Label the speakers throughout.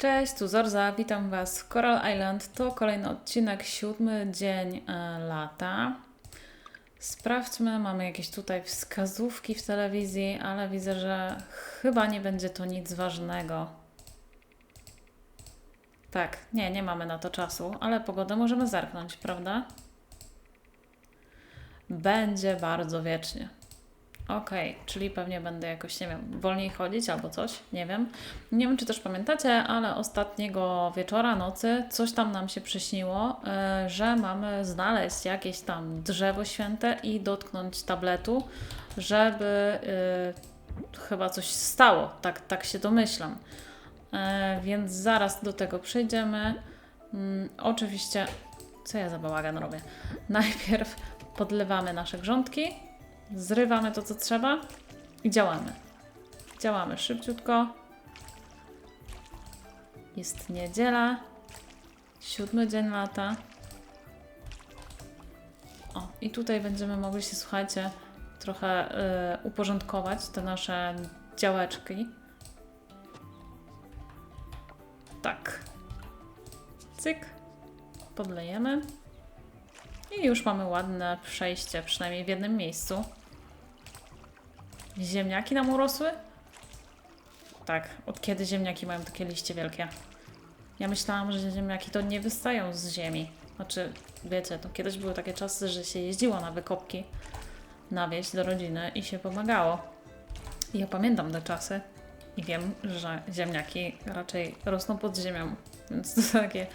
Speaker 1: Cześć, tu Zorza, witam Was w Coral Island. To kolejny odcinek, siódmy dzień e, lata. Sprawdźmy, mamy jakieś tutaj wskazówki w telewizji, ale widzę, że chyba nie będzie to nic ważnego. Tak, nie, nie mamy na to czasu, ale pogodę możemy zerknąć, prawda? Będzie bardzo wiecznie. Okej, czyli pewnie będę jakoś, nie wiem, wolniej chodzić albo coś, nie wiem. Nie wiem, czy też pamiętacie, ale ostatniego wieczora, nocy coś tam nam się przyśniło, e, że mamy znaleźć jakieś tam drzewo święte i dotknąć tabletu, żeby e, chyba coś stało. Tak, tak się domyślam. E, Więc zaraz do tego przejdziemy. Mm, Oczywiście, co ja za bałagan robię? Najpierw podlewamy nasze grządki, zrywamy to, co trzeba i działamy. Działamy szybciutko. Jest niedziela, siódmy dzień lata. O, i tutaj będziemy mogli się, słuchajcie, trochę y, uporządkować te nasze działeczki. Tak. Cyk. Podlejemy. I już mamy ładne przejście, przynajmniej w jednym miejscu. Ziemniaki nam urosły? Tak, od kiedy ziemniaki mają takie liście wielkie? Ja myślałam, że ziemniaki to nie wystają z ziemi. Znaczy, wiecie, to kiedyś były takie czasy, że się jeździło na wykopki na wieś do rodziny i się pomagało. I ja pamiętam te czasy i wiem, że ziemniaki raczej rosną pod ziemią, więc to takie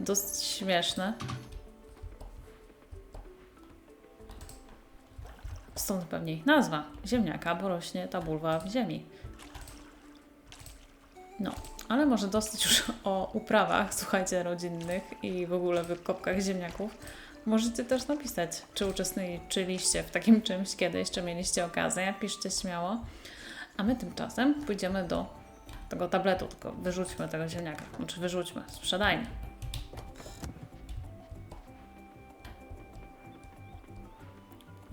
Speaker 1: dosyć śmieszne. Stąd pewnie ich nazwa ziemniaka, bo rośnie ta bulwa w ziemi. No, ale może dosyć już o uprawach, słuchajcie, rodzinnych i w ogóle wykopkach ziemniaków. Możecie też napisać, czy uczestniczyliście w takim czymś kiedyś, czy mieliście okazję. Piszcie śmiało. A my tymczasem pójdziemy do tego tabletu, tylko wyrzućmy tego ziemniaka. Znaczy wyrzućmy, sprzedajmy.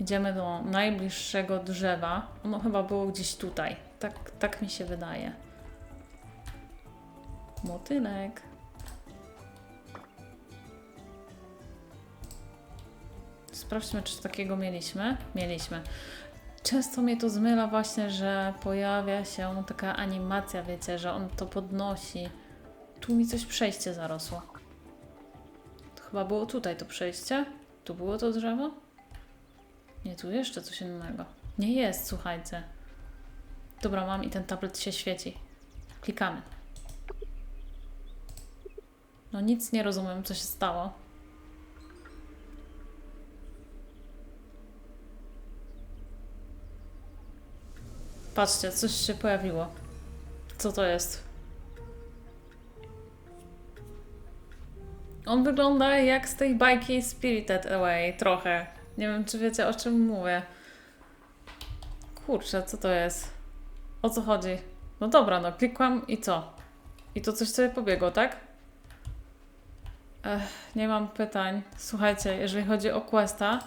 Speaker 1: Idziemy do najbliższego drzewa. Ono chyba było gdzieś tutaj. Tak, tak mi się wydaje. Motylek. Sprawdźmy, czy takiego mieliśmy. Mieliśmy. Często mnie to zmyla właśnie, że pojawia się taka animacja, wiecie, że on to podnosi. Tu mi coś przejście zarosło. To chyba było tutaj to przejście. Tu było to drzewo? Nie, tu jeszcze coś innego. Nie jest, słuchajcie. Dobra, mam i ten tablet się świeci. Klikamy. No nic nie rozumiem, co się stało. Patrzcie, coś się pojawiło. Co to jest? On wygląda jak z tej bajki Spirited Away, trochę. Nie wiem, czy wiecie, o czym mówię. Kurczę, co to jest? O co chodzi? No dobra, no klikłam i co? I to coś sobie pobiegło, tak? Ech, nie mam pytań. Słuchajcie, jeżeli chodzi o Questa,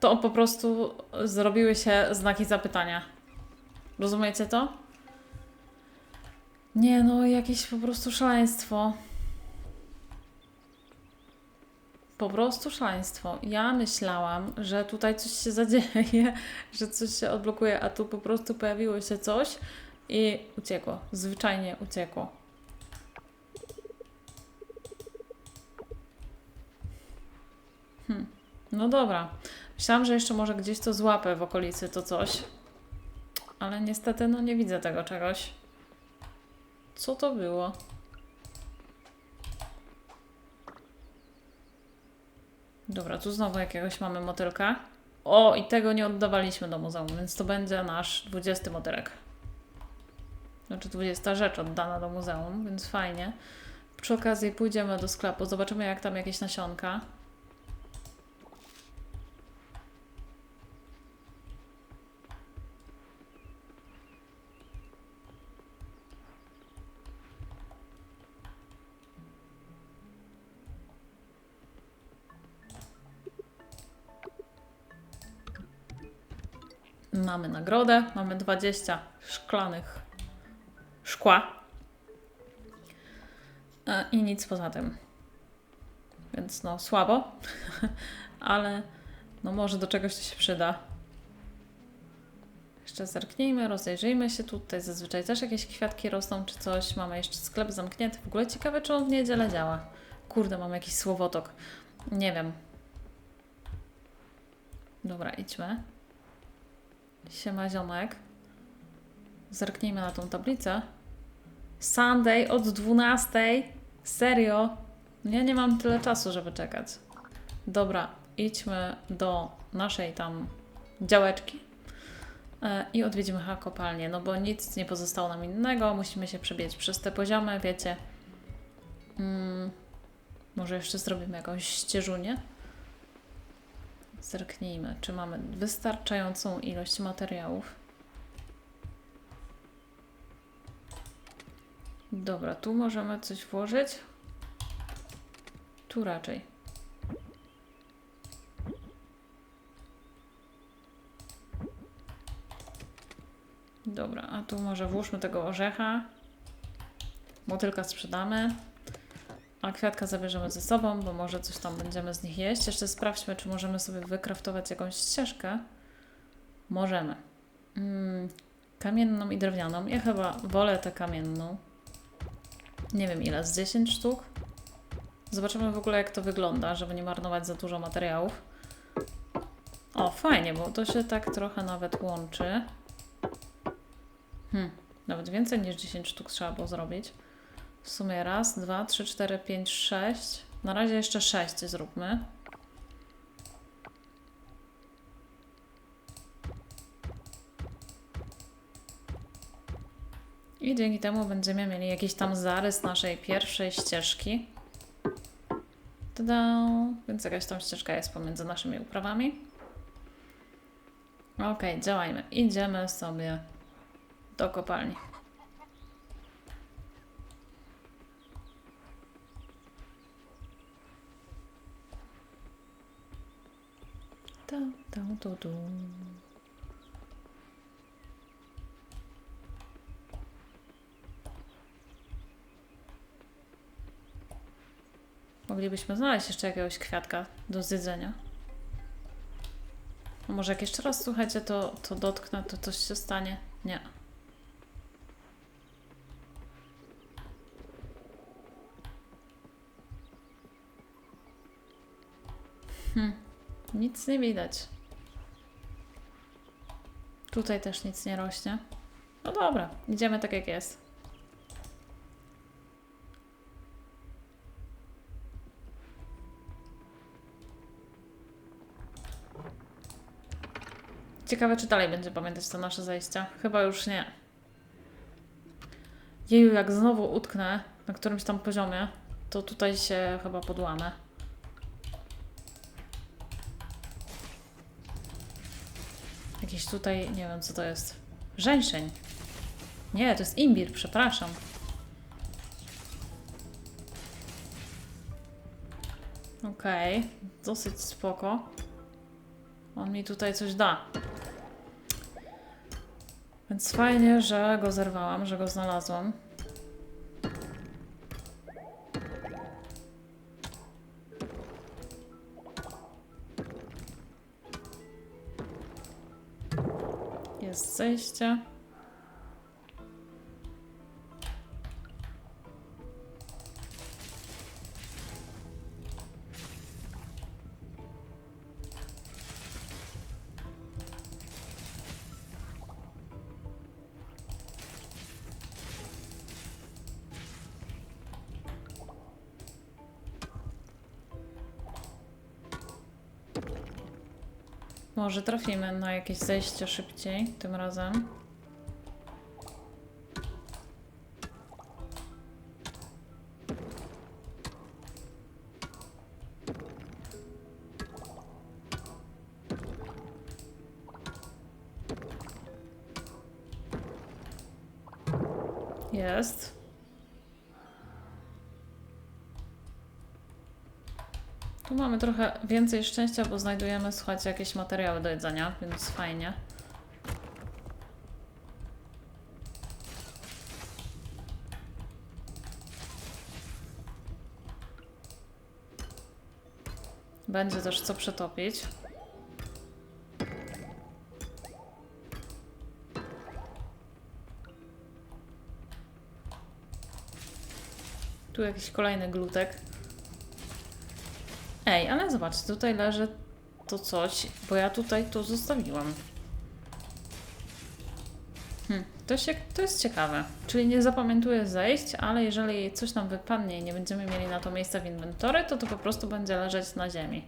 Speaker 1: to po prostu zrobiły się znaki zapytania. Rozumiecie to? Nie, no jakieś po prostu szaleństwo. Po prostu szaleństwo. Ja myślałam, że tutaj coś się zadzieje, że coś się odblokuje, a tu po prostu pojawiło się coś i uciekło. Zwyczajnie uciekło. Hm. No dobra. Myślałam, że jeszcze może gdzieś to złapę w okolicy to coś. Ale niestety no nie widzę tego czegoś. Co to było? Dobra, tu znowu jakiegoś mamy motylka. O, i tego nie oddawaliśmy do muzeum, więc to będzie nasz 20 motylek. Znaczy 20 rzecz oddana do muzeum, więc fajnie. Przy okazji pójdziemy do sklepu, zobaczymy jak tam jakieś nasionka. Mamy nagrodę, mamy 20 szklanych szkła. E, I nic poza tym. Więc no słabo, ale no może do czegoś to się przyda. Jeszcze zerknijmy, rozejrzyjmy się. Tutaj zazwyczaj też jakieś kwiatki rosną czy coś. Mamy jeszcze sklep zamknięty. W ogóle ciekawe, czy on w niedzielę działa. Kurde, mam jakiś słowotok. Nie wiem. Dobra, idźmy. Siema ziomek. Zerknijmy na tą tablicę. Sunday od 12. Serio? Ja nie mam tyle czasu, żeby czekać. Dobra, idźmy do naszej tam działeczki e, i odwiedzimy chyba kopalnię, no bo nic nie pozostało nam innego. Musimy się przebiec przez te poziomy, wiecie. Mm, może jeszcze zrobimy jakąś ścieżunię. Zerknijmy, czy mamy wystarczającą ilość materiałów. Dobra, tu możemy coś włożyć. Tu raczej. Dobra, a tu może włóżmy tego orzecha. Motylka sprzedamy. A kwiatka zabierzemy ze sobą, bo może coś tam będziemy z nich jeść. Jeszcze sprawdźmy, czy możemy sobie wykraftować jakąś ścieżkę. Możemy. Mm, kamienną i drewnianą. Ja chyba wolę tę kamienną. Nie wiem ile, z 10 sztuk. Zobaczymy w ogóle jak to wygląda, żeby nie marnować za dużo materiałów. O, fajnie, bo to się tak trochę nawet łączy. Hmm, nawet więcej niż 10 sztuk trzeba było zrobić. W sumie raz, dwa, trzy, cztery, pięć, sześć. Na razie jeszcze sześć zróbmy. I dzięki temu będziemy mieli jakiś tam zarys naszej pierwszej ścieżki. Tada! Więc jakaś tam ścieżka jest pomiędzy naszymi uprawami. Ok, działajmy. Idziemy sobie do kopalni. Ta, tu, tu. Moglibyśmy znaleźć jeszcze jakiegoś kwiatka do zjedzenia. Może jak jeszcze raz, słuchajcie, to, to dotknę, to coś się stanie? Nie. Hm, nic nie widać. Tutaj też nic nie rośnie. No dobra, idziemy tak jak jest. Ciekawe, czy dalej będzie pamiętać to nasze zajścia. Chyba już nie. Jeju, jak znowu utknę na którymś tam poziomie, to tutaj się chyba podłamę. Jakiś tutaj, nie wiem co to jest. Żeńszeń. Nie, to jest imbir, przepraszam. Okej, okay. dosyć spoko. On mi tutaj coś da. Więc fajnie, że go zerwałam, że go znalazłam. Jest zejście. Może trafimy na jakieś zejście szybciej tym razem. Jest. Tu mamy trochę więcej szczęścia, bo znajdujemy, słuchajcie, jakieś materiały do jedzenia, więc fajnie. Będzie też co przetopić. Tu jakiś kolejny glutek. Ej, ale zobacz, tutaj leży to coś, bo ja tutaj to zostawiłam. Hmm, to, się, to jest ciekawe. Czyli nie zapamiętuję zejść, ale jeżeli coś nam wypadnie i nie będziemy mieli na to miejsca w inwentory, to to po prostu będzie leżeć na ziemi.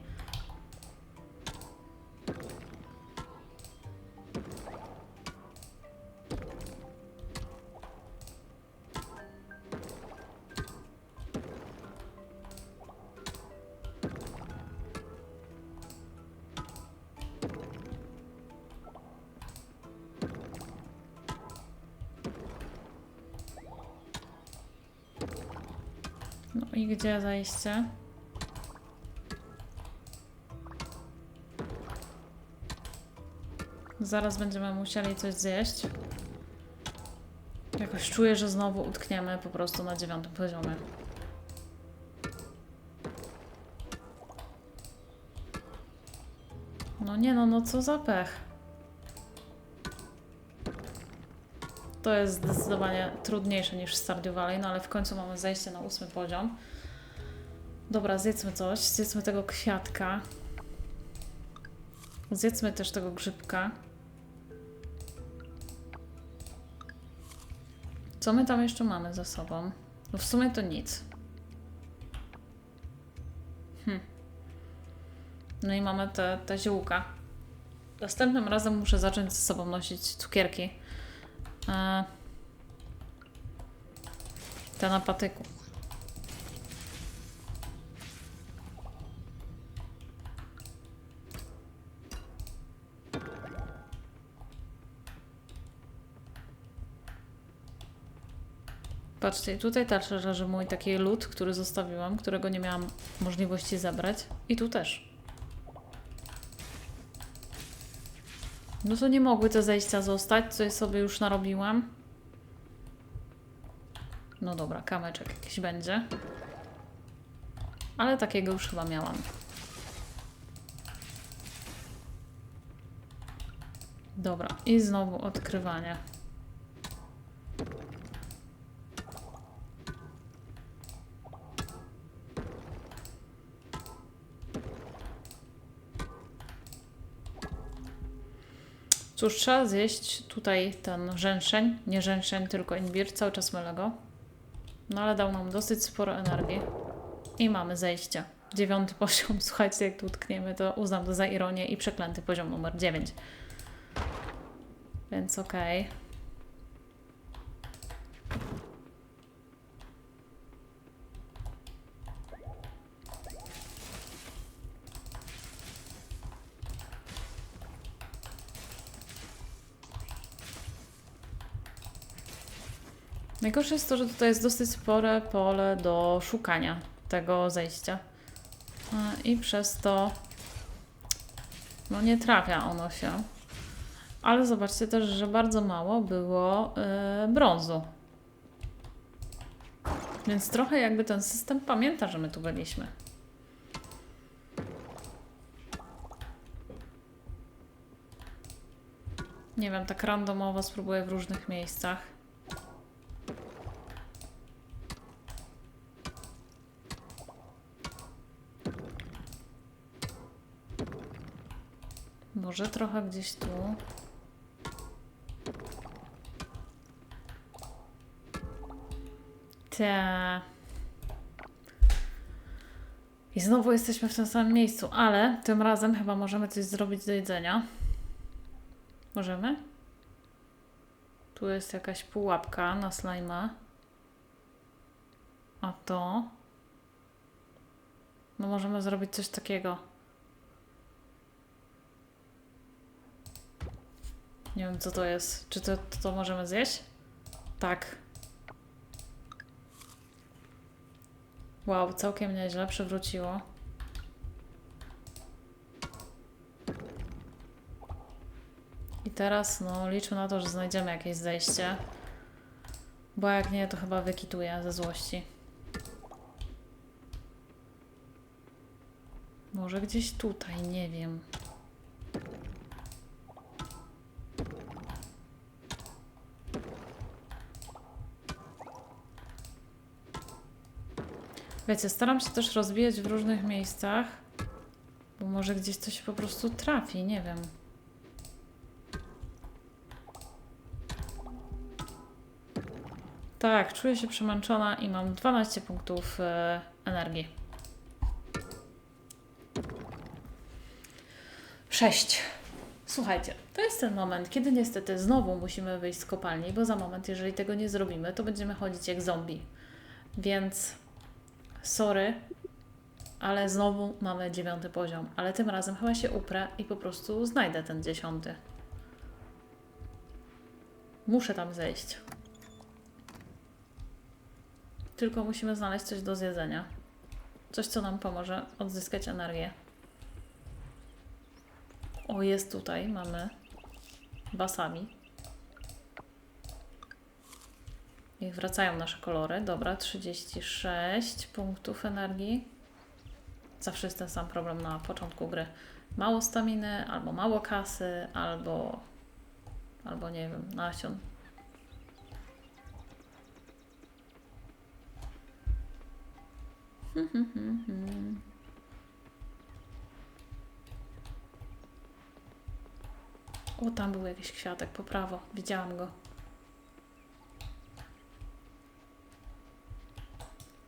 Speaker 1: I gdzie zajście? Zaraz będziemy musieli coś zjeść. Jakoś czuję, że znowu utkniemy po prostu na dziewiątym poziomie. No nie no, no co za pech. To jest zdecydowanie trudniejsze niż w Stardew Valley, no ale w końcu mamy zejście na ósmy poziom. Dobra, zjedzmy coś. Zjedzmy tego kwiatka. Zjedzmy też tego grzybka. Co my tam jeszcze mamy ze sobą? No w sumie to nic. Hm. No i mamy te, te ziółka. Następnym razem muszę zacząć ze sobą nosić cukierki. E, te na patyku. Patrzcie, tutaj też leży mój taki lód, który zostawiłam, którego nie miałam możliwości zabrać. I tu też. No to nie mogły te zejścia zostać, co je sobie już narobiłam. No dobra, kamyczek jakiś będzie. Ale takiego już chyba miałam. Dobra, i znowu odkrywanie. Cóż, trzeba zjeść tutaj ten rzęszeń, nie rzęszeń, tylko imbir, cały czas mylę go. No ale dał nam dosyć sporo energii. I mamy zejście. Dziewiąty poziom, słuchajcie, jak tu utkniemy, to uznam to za ironię i przeklęty poziom numer 9. Więc okej. Najgorsze jest to, że tutaj jest dosyć spore pole do szukania tego zejścia. I przez to no nie trafia ono się. Ale zobaczcie też, że bardzo mało było yy, brązu. Więc trochę jakby ten system pamięta, że my tu byliśmy. Nie wiem, tak randomowo spróbuję w różnych miejscach. Może trochę gdzieś tu. Te. I znowu jesteśmy w tym samym miejscu, ale tym razem chyba możemy coś zrobić do jedzenia. Możemy? Tu jest jakaś pułapka na slajma. A to? No możemy zrobić coś takiego. Nie wiem, co to jest. Czy to, to, to możemy zjeść? Tak. Wow, całkiem nieźle, przywróciło. I teraz, no, liczmy na to, że znajdziemy jakieś zejście. Bo jak nie, to chyba wykituję ze złości. Może gdzieś tutaj, nie wiem. Wiecie, staram się też rozwijać w różnych miejscach, bo może gdzieś coś po prostu trafi, nie wiem. Tak, czuję się przemęczona i mam 12 punktów e, energii. 6. Słuchajcie, to jest ten moment, kiedy niestety znowu musimy wyjść z kopalni, bo za moment, jeżeli tego nie zrobimy, to będziemy chodzić jak zombie. Więc sorry, ale znowu mamy dziewiąty poziom. Ale tym razem chyba się uprę i po prostu znajdę ten dziesiąty. Muszę tam zejść. Tylko musimy znaleźć coś do zjedzenia. Coś, co nam pomoże odzyskać energię. O, jest tutaj, mamy basami. Niech wracają nasze kolory. Dobra, 36 punktów energii. Zawsze jest ten sam problem na początku gry. Mało staminy, albo mało kasy, albo, albo nie wiem, nasion. O, tam był jakiś kwiatek po prawo. Widziałam go.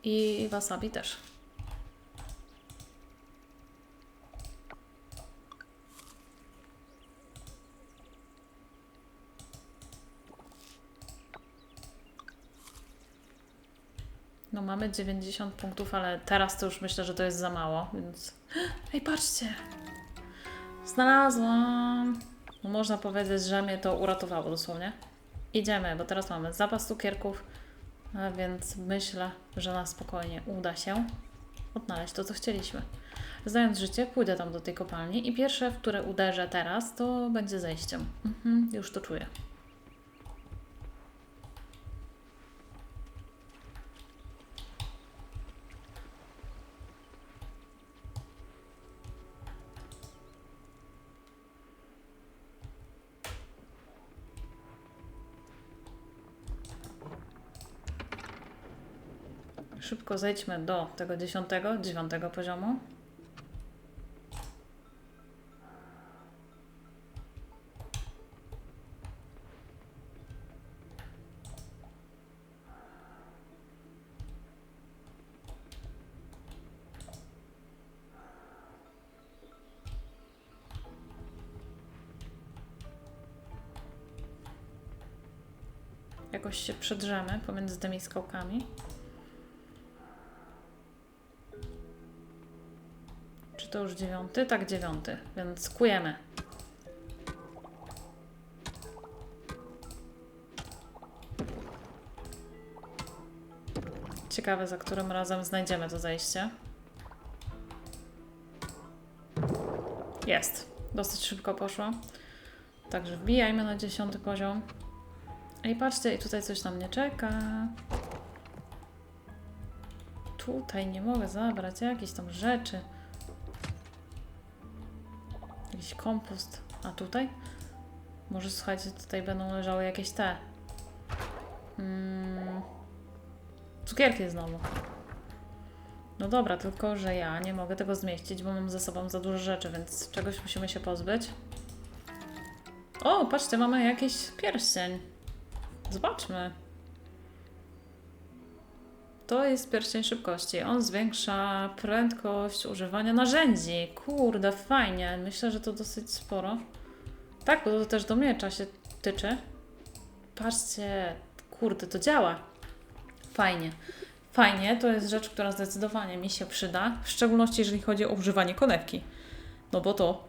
Speaker 1: I wasabi też. No mamy 90 punktów, ale teraz to już myślę, że to jest za mało, więc... Ej, patrzcie! Znalazłam! No można powiedzieć, że mnie to uratowało dosłownie. Idziemy, bo teraz mamy zapas cukierków, a więc myślę, że na spokojnie uda się odnaleźć to, co chcieliśmy. Znając życie, pójdę tam do tej kopalni i pierwsze, w które uderzę teraz, to będzie zejściem. Mhm, już to czuję. Szybko zejdźmy do tego dziesiątego, dziewiątego poziomu. Jakoś się przedrzemy pomiędzy tymi skałkami. To już dziewiąty? Tak, dziewiąty, więc kujemy. Ciekawe, za którym razem znajdziemy to zejście. Jest. Dosyć szybko poszło. Także wbijajmy na dziesiąty poziom. Ej, patrzcie, i tutaj coś na mnie czeka. Tutaj nie mogę zabrać jakieś tam rzeczy. Kompost. A tutaj? Może słuchajcie, tutaj będą leżały jakieś te. Mm, cukierki znowu. No dobra, tylko że ja nie mogę tego zmieścić, bo mam ze sobą za dużo rzeczy, więc czegoś musimy się pozbyć. O, patrzcie, mamy jakiś pierścień. Zobaczmy. To jest pierścień szybkości. On zwiększa prędkość używania narzędzi. Kurde, fajnie. Myślę, że to dosyć sporo. Tak, bo to też do miecza się tyczy. Patrzcie, kurde, to działa. Fajnie. Fajnie, to jest rzecz, która zdecydowanie mi się przyda, w szczególności jeżeli chodzi o używanie konewki. No bo to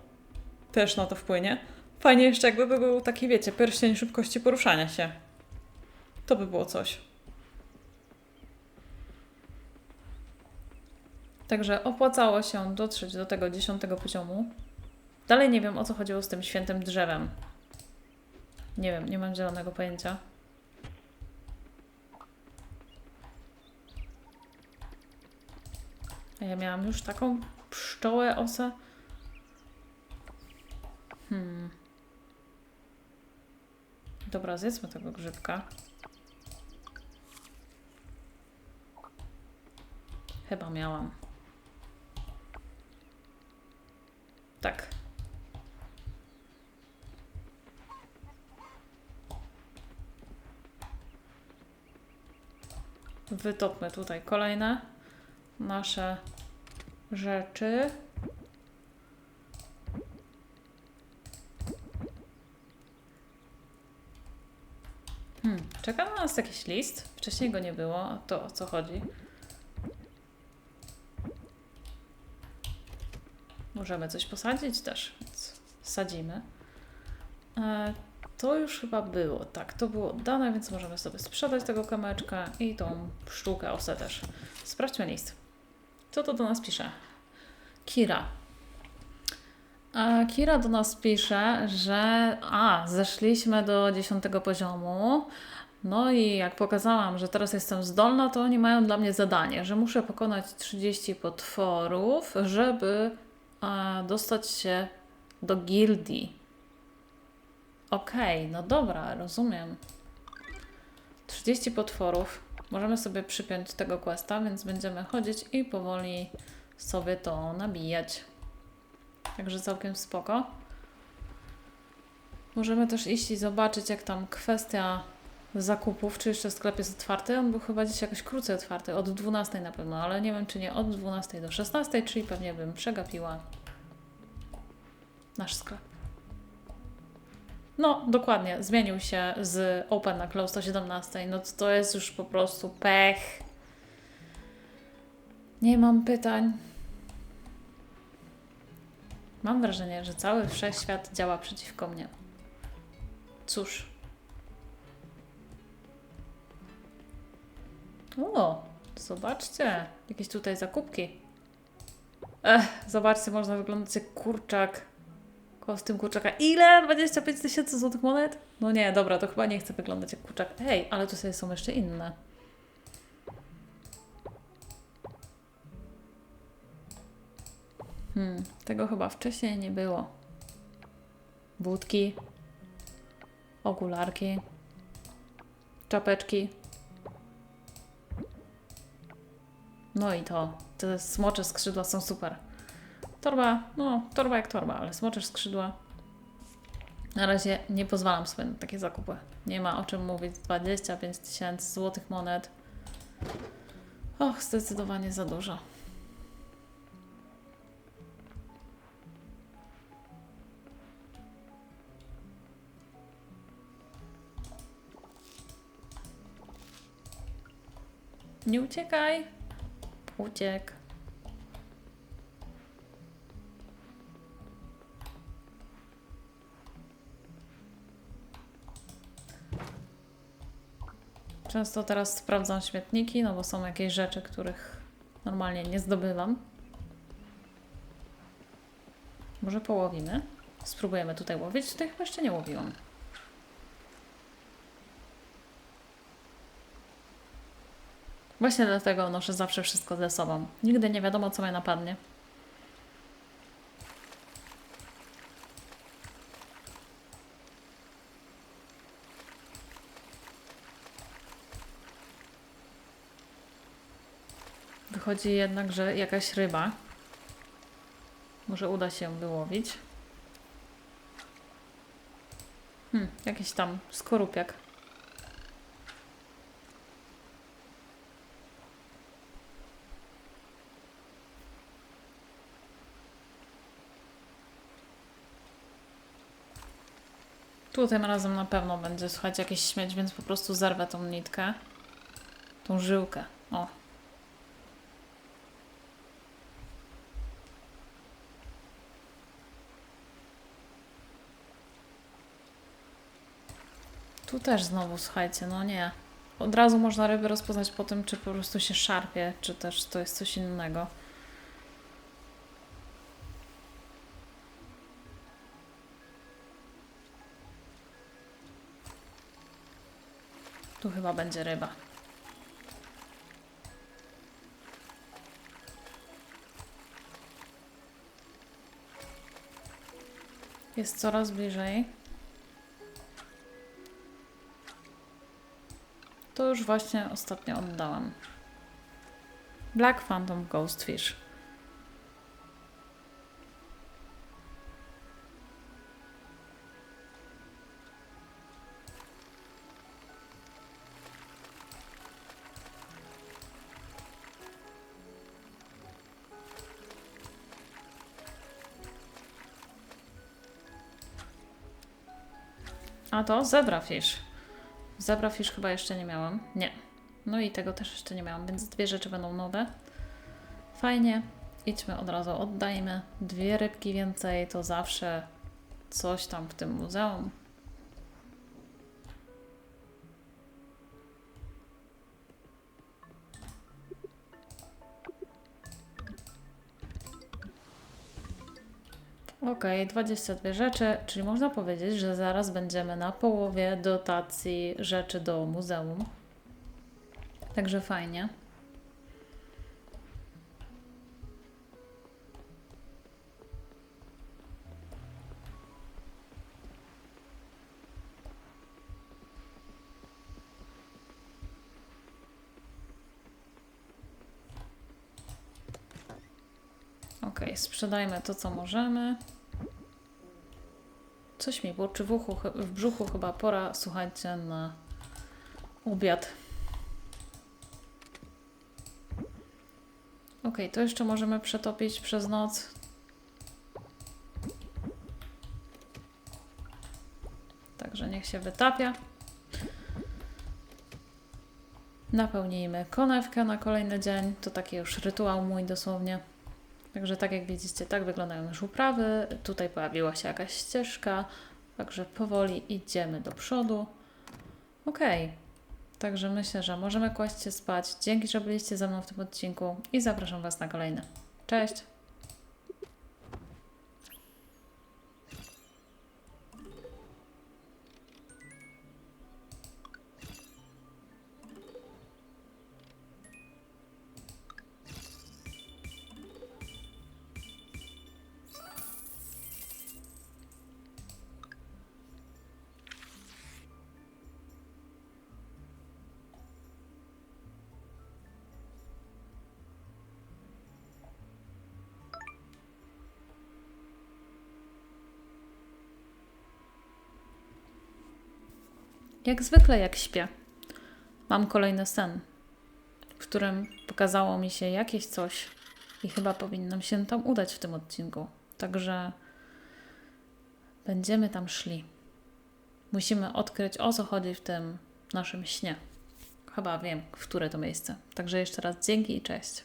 Speaker 1: też na to wpłynie. Fajnie jeszcze jakby był taki, wiecie, pierścień szybkości poruszania się. To by było coś. Także opłacało się dotrzeć do tego dziesiątego poziomu. Dalej nie wiem o co chodziło z tym świętym drzewem. Nie wiem, nie mam zielonego pojęcia. A ja miałam już taką pszcz pszczołę, osę? Hmm. Dobra, zjedzmy tego grzybka. Chyba miałam. Tak. Wytopmy tutaj kolejne nasze rzeczy. Hmm, czeka na nas jakiś list. Wcześniej go nie było. To o co chodzi? Możemy coś posadzić też, więc sadzimy. E, to już chyba było. Tak, to było dane, więc możemy sobie sprzedać tego kameczka i tą pszczółkę osę też. Sprawdźmy list. Co to do nas pisze? Kira. A Kira do nas pisze, że a, zeszliśmy do 10 poziomu. No i jak pokazałam, że teraz jestem zdolna, to oni mają dla mnie zadanie, że muszę pokonać 30 potworów, żeby dostać się do gildii. Okej, no dobra, rozumiem. 30 potworów. Możemy sobie przypiąć tego questa, więc będziemy chodzić i powoli sobie to nabijać. Także całkiem spoko. Możemy też iść i zobaczyć, jak tam kwestia zakupów, czy jeszcze sklep jest otwarty. On był chyba dziś jakoś krócej otwarty, od 12 na pewno, ale nie wiem, czy nie od 12 do 16, czyli pewnie bym przegapiła nasz sklep. No, dokładnie. Zmienił się z Open na Close do 17. No to jest już po prostu pech. Nie mam pytań. Mam wrażenie, że cały wszechświat działa przeciwko mnie. Cóż. O, zobaczcie. Jakieś tutaj zakupki. Ech, zobaczcie, można wyglądać jak kurczak. Kostium kurczaka. Ile? 25 tysięcy złotych monet? No nie, dobra, to chyba nie chcę wyglądać jak kurczak. Hej, ale tu sobie są jeszcze inne. Hmm, tego chyba wcześniej nie było. Budki. Okularki. Czapeczki. No i to. Te smocze skrzydła są super. Torba, no, torba jak torba, ale smoczesz skrzydła. Na razie nie pozwalam sobie na takie zakupy. Nie ma o czym mówić. 25 tysięcy złotych monet. Och, zdecydowanie za dużo. Nie uciekaj. Uciek. Często teraz sprawdzam śmietniki, no bo są jakieś rzeczy, których normalnie nie zdobywam. Może połowimy? Spróbujemy tutaj łowić. Tutaj chyba jeszcze nie łowiłam. Właśnie dlatego noszę zawsze wszystko ze sobą. Nigdy nie wiadomo, co mnie napadnie. Wychodzi jednak, że jakaś ryba. Może uda się ją wyłowić. Hmm, jakiś tam skorupiak. Tu tym razem na pewno będzie słuchać jakiś śmieć, więc po prostu zerwę tą nitkę. Tą żyłkę. O, Tu też znowu, słuchajcie, no nie. Od razu można ryby rozpoznać po tym, czy po prostu się szarpie, czy też to jest coś innego. Tu chyba będzie ryba. Jest coraz bliżej. To już właśnie ostatnio oddałam. Black Phantom Ghost Fish. A to zebrafish. Zebrafish chyba jeszcze nie miałam. Nie. No i tego też jeszcze nie miałam, więc dwie rzeczy będą nowe. Fajnie. Idźmy od razu, oddajmy. Dwie rybki więcej to zawsze coś tam w tym muzeum. Okej, 22 rzeczy, czyli można powiedzieć, że zaraz będziemy na połowie dotacji rzeczy do muzeum. Także fajnie. Okej, sprzedajmy to, co możemy. Coś mi burczy w, uchu, w brzuchu, chyba pora, słuchajcie, na obiad. Okej, to jeszcze możemy przetopić przez noc. Także niech się wytapia. Napełnijmy konewkę na kolejny dzień. To taki już rytuał mój dosłownie. Także tak jak widzicie, tak wyglądają już uprawy. Tutaj pojawiła się jakaś ścieżka, także powoli idziemy do przodu. Okej, także myślę, że możemy kłaść się spać. Dzięki, że byliście ze mną w tym odcinku i zapraszam Was na kolejny. Cześć! Jak zwykle, jak śpię, mam kolejny sen, w którym pokazało mi się jakieś coś i chyba powinnam się tam udać w tym odcinku. Także będziemy tam szli. Musimy odkryć, o co chodzi w tym naszym śnie. Chyba wiem, w które to miejsce. Także jeszcze raz dzięki i cześć.